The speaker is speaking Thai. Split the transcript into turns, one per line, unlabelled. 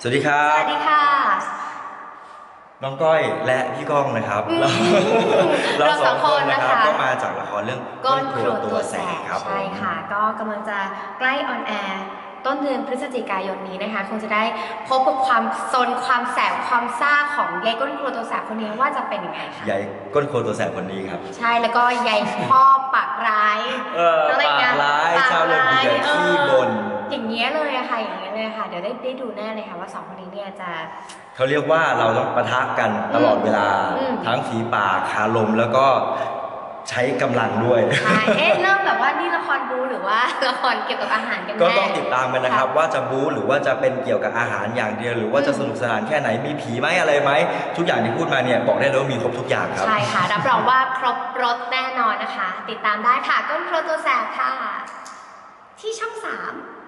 สวัสดีครั
ส
บ
วัสดีค่ะ
น้องก้อยและพี่ก้องนะครับ
อืม
เรา
เราสองคนนะคะ
ก็มาจากละครเรื่อง
ก้อนครัว
ตั
ตัวว
แส
แส
บบครับ
ใช่ค่ะ ก็กำลังจะใกล้ออนแอร์ต้นเดือนพฤศจิกายนนี้นะคะ คงจะได้พบกับความซนความแสบความซ่าของยายก้นครัวตัวแสบคนนี้ว่าจะเป็นยังไงคะ
ใหญ่ก้นครัวตัวแสบคนนี้ครับ
ใช่แล้วก็ยายพ่อปากร้าย
เออ
อะไร
ปาก
นะ
ร้าย
ปาก
เจ้าเรือน
ร้าย
เดือด
เออ
ขี้บน
อย่างเงี้ยเลยอะค่ะอย่างเงี้ยเลย ค่ะ เดี๋ยวได้ได้ดูแน่เลยค่ะว่าสองคนนี้เนี่ยจะ
เขาเรียกว่าเราต้องปะทะกันตลอดเวลา
อืม
ทั้งฝีปากคารมแล้วก็ใช้กำลังด้วย
ใช่เอ๊ะเริ่มแบบว่านี่ละครบูหรือว่า ละครเกี่ยวกับอาหารกันแน่
ก็ต้องติดตามกันนะครับ ว่าจะบู๊หรือว่าจะเป็นเกี่ยวกับอาหารอย่างเดียว หรือว่าจะสนุกสนานแค่ไหนมีผีไหมอะไรไหมทุกอย่างที่พูดมาเนี่ยบอกได้เลยว่ามีครบทุกอย่างครับ
ใช่ค่ะ รับรองว่าครบรถแน่นอนนะคะ ติดตามได้ค่ะ ก้นโครตัวแสบค่ะ ที่ช่อง 3